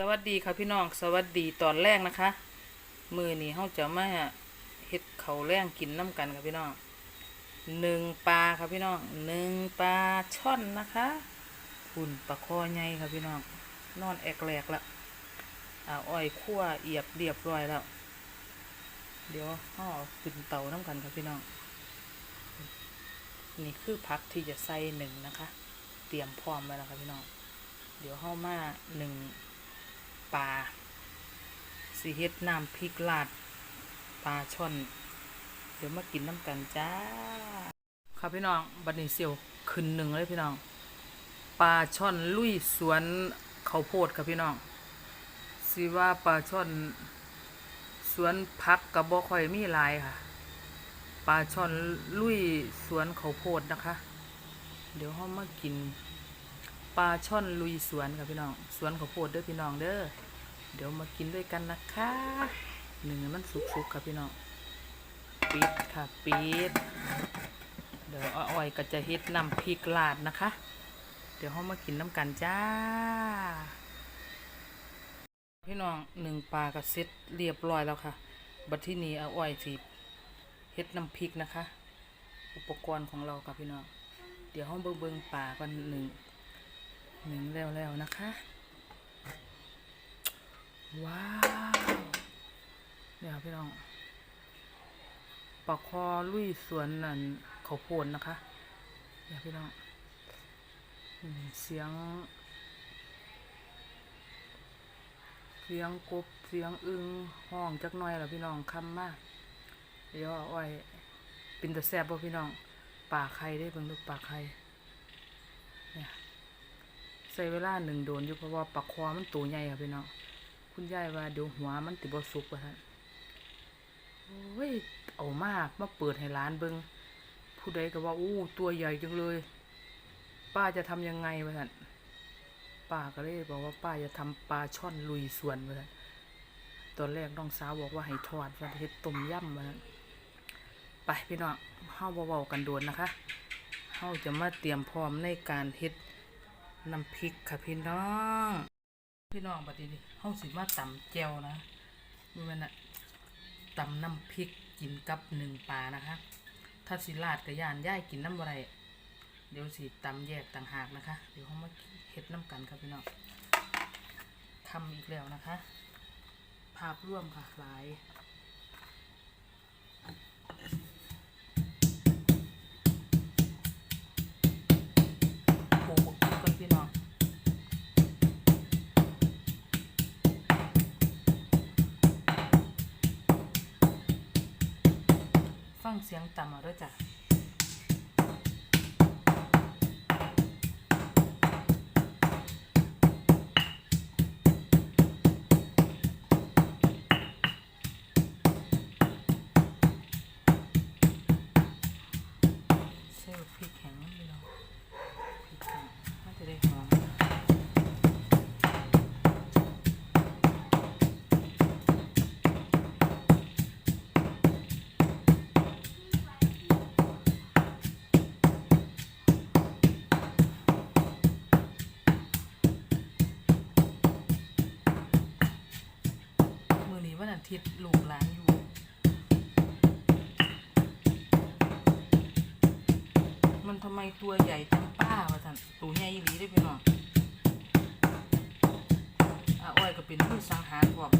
สวัสดีค่ะพี่น้องสวัสดีตอนแรกนะคะ มือนี้เฮาจะมาเฮ็ดเขาแรงกินน้ำกันค่ะพี่น้องหนึ่งปลาค่ะพี่น้องหนึ่งปลาช่อนนะคะหุ่นปลาคอใหญ่ค่ะพี่น้องนอนแอกแหลกละอ่าอ้อยคั่วเอียบเรียบร้อยแล้ว เดี๋ยวห่อขึ้นเตาน้ำกันค่ะพี่น้อง นี่คือพักที่จะใส่หนึ่งนะคะ เตรียมพร้อมไว้แล้วค่ะพี่น้อง เดี๋ยวเข้ามาหนึ่ง ปลาสีเฮ็ดน้ำพริกลาดปลาช่อน เดี๋ยวมากินน้ำกันจ้าค่ะพี่น้องบัดนี้เซียวขึ้นหนึ่งเลยพี่น้อง ปลาช่อนลุยสวนเขาโพดค่ะพี่น้องสิว่าปลาช่อนสวนพักกับบ่ค่อยมีลายค่ะ ปลาช่อนลุยสวนเขาโพดนะคะ เดี๋ยวเฮามากิน ปลาช่อนลุยสวนค่ะพี่น้อง สวนข้าวโพดเด้อพี่น้องเด้อ เดี๋ยวมากินด้วยกันนะคะหนึ่งมันสุกๆค่ะพี่น้องปิดค่ะปิดเดี๋ยวอ้อยก็จะเฮ็ดน้ำพริกลาดนะคะ เดี๋ยวเฮามากินน้ำกันจ้า พี่น้องหนึ่งปลาก็เสร็จเรียบร้อยแล้วค่ะ บัดที่นี้เอาอ้อยสิเฮ็ดน้ำพริกนะคะ อุปกรณ์ของเราค่ะพี่น้อง เดี๋ยวห้องเบิ่งเบิ่งปลากันหนึ่ง หนึ่งแล้วแล้วนะคะ ว้าวเนี่ยค่ะพี่น้องปลาคอลุยสวนนั่นเขาโพดนะคะเนี่ยวพี่น้องเสียง เสียงกบเสียงอึงห้องจักหน่อยแล้วพี่น้องคำมากเดี๋ยวเอาไว้เป็นตะแซบบ่พี่น้องป่าไข่ได้เบิ่งดูป่าไข่เนี่ย ส่เวลาหนึ่งโดนอยู่เพราะว่าปลาคอมันตัวใหญ่ค่ะพี่น้องคุณยายว่าเดี๋ยวหัวมันติบสุกว่าท่านโอ้ยเอามากมาเปิดให้ร้านเบิงผู้ใดก็ว่าอู้ตัวใหญ่จังเลย ป้าจะทำยังไงวะท่านป้าก็เลยบอกว่าป้าจะทำปลาช่อนลุยสวนวะท่านตอนแรกน้องสาวบอกว่าให้ทอดว่าเฮ็ดต้มยำวะท่านไปพี่น้องเฮาเบาๆกันโดนนะคะเฮาจะมาเตรียมพร้อมในการเฮ็ด น้ำพริกค่ะพี่น้อง พี่น้องบัดนี้เฮาสิมาตำแจวนะนี่มันน่ะตำน้ำพริกกินกับหนึ่งปลานะคะ ถ้าสิลาดกับย่านย่ายกินน้ำอะไรเดี๋ยวสิตำแยกต่างหากนะคะ เดี๋ยวเฮามาเฮ็ดน้ำกันครับพี่น้องทำอีกแล้วนะคะ ภาพร่วมค่ะหลาย ฟังเสียงต่ำเอาด้วยจ้ะ ทิตย์ลูกหลานอยู่มันทำไมตัวใหญ่จังป้าวะท่านตัวใหญ่อีหลีได้พี่น้องอ้อยก็เป็นผู้สังหารบอก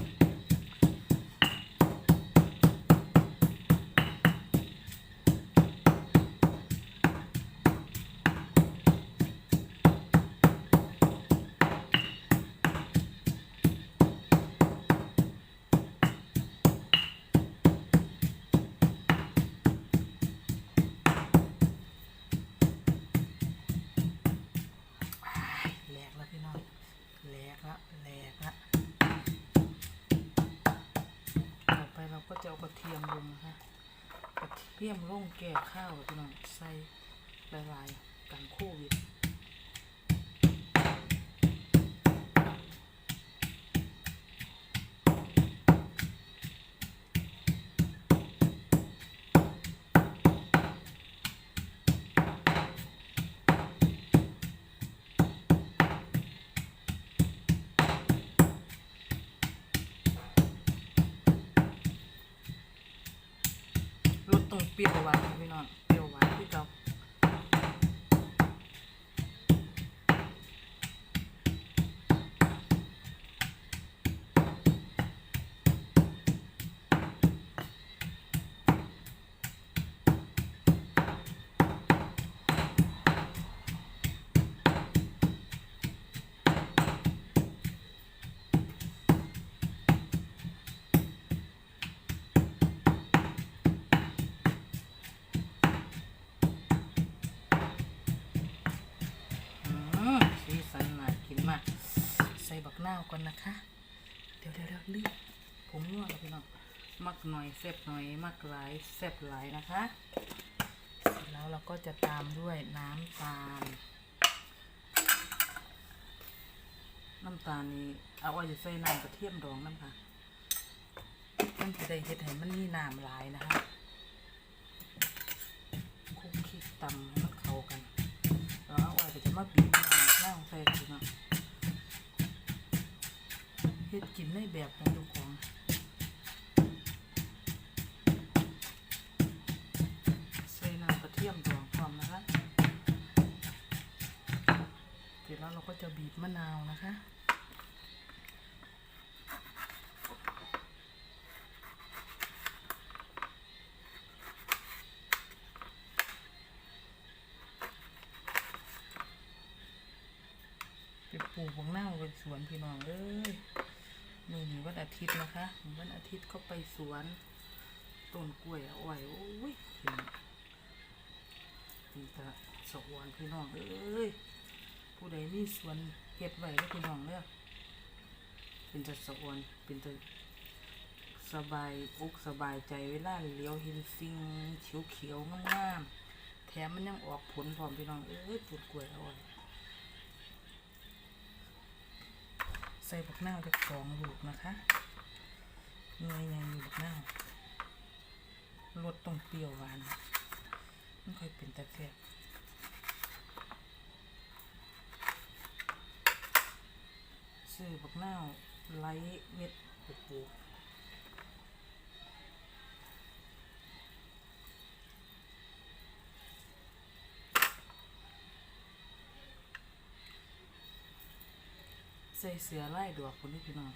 เทียมลงแก่ข้าวพี่น้องใส่ละลายกันโควิด ปรี้ยวหวานพี่น้อง นาวก่อนนะคะเดี๋ยวเดี๋ยวเดี๋ยวรีบผมนวดพี่น้องมักหน่อยแซ่บหน่อยมักหลายแซ่บหลายนะคะเสร็จแล้วเราก็จะตามด้วยน้ำตาล น้ำตาลนี้เอาไว้จะใส่น้ำกระเทียมดองน้ำค่ะมันจะได้เฮ็ดให้มันมีน้ำหลายนะคะคุกคลิกตำให้มันเข้ากันแล้วเอาไว้จะมาบีบน้ำน้ำใส่ถุงอะ เฮ็ดกินในแบบของเจ้าของใส่น้ำกระเทียมดองพร้อมนะคะเสร็จแล้วเราก็จะบีบมะนาวนะคะไปปลูกของหน้าเป็นสวนพี่น้องเอ้ย มือนี้วันอาทิตย์นะคะวันอาทิตย์เขาไปสวนต้นกล้วยอาไว้โอ้ยเห็นนี่ตะสวรรค์พี่น้องเอ้ยผู้ใดมีสวนเฮ็ดไว้ก็พี่น้องเด้อเป็นจะสวรรค์เป็นจะสบายอกสบายใจเวลาเลี้ยวเห็นสิ่งเขียวเขียวๆงามๆแถมมันยังออกผลพร้อมพี่น้องเอ้ยปลูกกล้วยเอาไว้ ใส่บักหน้าวจะสองลูกนะคะเนยยังอยู่บักหน้ารสต้องเปรี้ยวหวานไม่ค่อยเป็นตะแคบซื้อบักหน้าไลท์เม็ดปลูก ใส่เสือไล่ดอกคนนี้พี่น้อง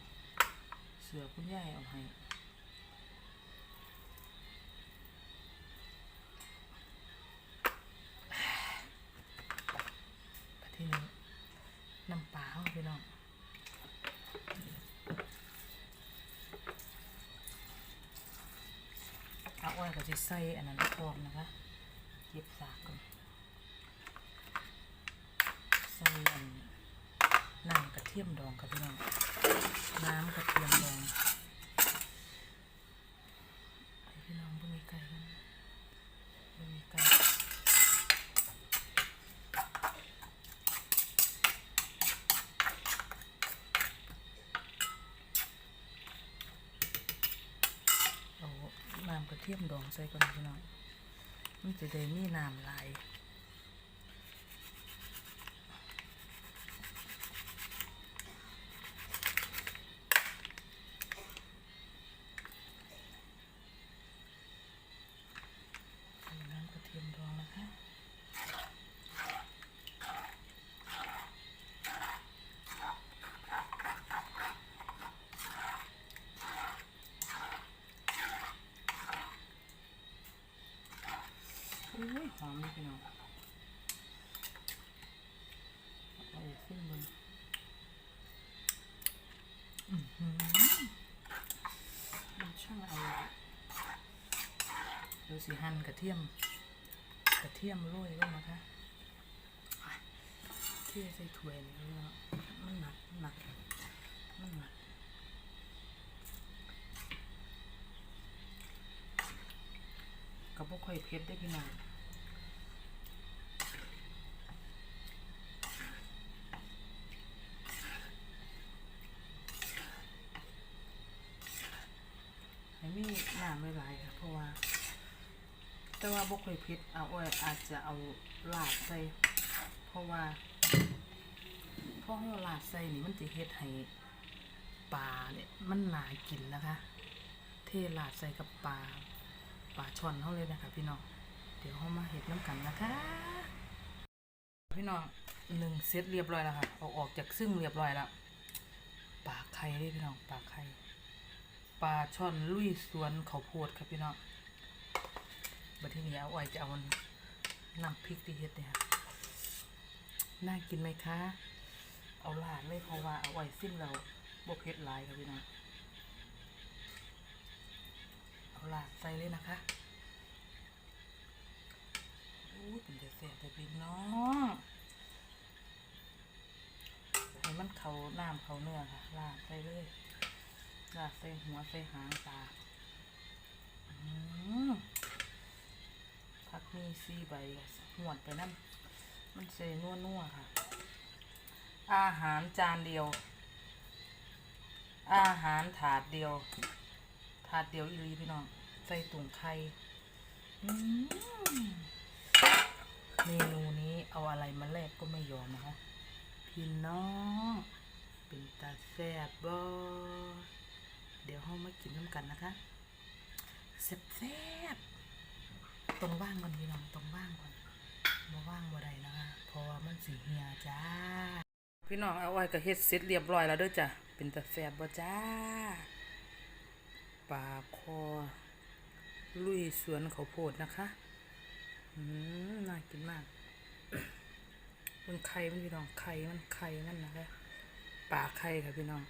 เสือคุณยายเอาให้ประเทศนี้น้ำปลาเอาพี่น้องเอาไว้ก็จะใส่อันนั้นพร้อมนะคะเก็บสากก่อนใส่อันน้ำกระเทียมดองครับพี่น้องน้ำกระเทียมดองให้พี่น้องบ่มีไก่กันบ่มีไก่เอาน้ำกระเทียมดองใส่ก่อนพี่น้องมันจะได้มีน้ำไหลายใส่น้ำกระเทียมดองนะคะ อุ้ยหอมเลยพี่น้องเอาไปขึ้นบนอื้อหือมัน ช่างอร่อยดูสิหั่นกระเทียม กระเทียมโรยลงนะคะเที่ใส่ถ้วยนี่พี่น้องมันหนักหนักมันหนักก็บ่ค่อยเผ็ดได้พี่น้อง ให้มีน้ำหลายๆค่ะเพราะว่า แต่ว่าบ่ค่อยเผ็ดเอาอ้อยอาจจะเอาลาดใส่เพราะว่าพอเราลาดใส่นี่มันจะเฮ็ดให้ปลาเนี่ยมันน่ากินนะคะ เทลาดใส่กับปลาปลาช่อนเฮาเลยนะคะ พี่น้องเดี๋ยวเฮามาเฮ็ดน้ำกันนะคะ พี่น้องหนึ่งเซตเรียบร้อยแล้วค่ะเอาออกจากซึ่งเรียบร้อยแล้วปลาไข่เด้พี่น้องปลาไข่ปลาช่อนลุยสวนเขาโพดครับพี่น้อง บัดทีนี้เอาไว้จะเอาน้ำพริกที่เฮ็ดเนี่ยน่ากินไหมคะ เอาลาดเลยเพราะว่าเอาไว้ซิมเราบวเผ็ดหลายครับพี่น้องเอาลาดใส่เลยนะคะอู้เป็นแต่แซ่บแต่พี่น้องให้มันเขาน้ำเขาเนื้อค่ะลาดใส่เลยลาดใส่หัวใส่หางตาอืม ผักมีสี่ใบหวดไปนั่นมันเซนัวๆค่ะ อาหารจานเดียว อาหารถาดเดียว ถาดเดียวอีหลีพี่น้อง ใส่ตุ่งไข่อืมเมนูนี้เอาอะไรมาแลกก็ไม่ยอมนะคะพี่น้อง เป็นตาแซ่บบ่เดี๋ยวเรามากินน้ำกันนะคะแซ่บแซ่บๆ ตรงว่างก่อนพี่น้องตรงว่างก่อนมาว่างบ่ได้นะคะเพราะว่ามันสีเหียจ้า พี่น้องเอาไว้ก็เฮ็ดเสร็จเรียบร้อยแล้วเด้อจ้ะเป็นตาแซ่บบ่จ้าปลาคอ ลุยสวนเขาโพดนะคะอืมน่ากินมากเป็นไข่มันพี่น้องไข่มันไข่มันนะคะปลาไข่ค่ะพี่น้อง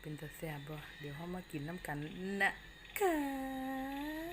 เป็นตาแซ่บบ่เดี๋ยวเขามากินน้ำกันนะคะ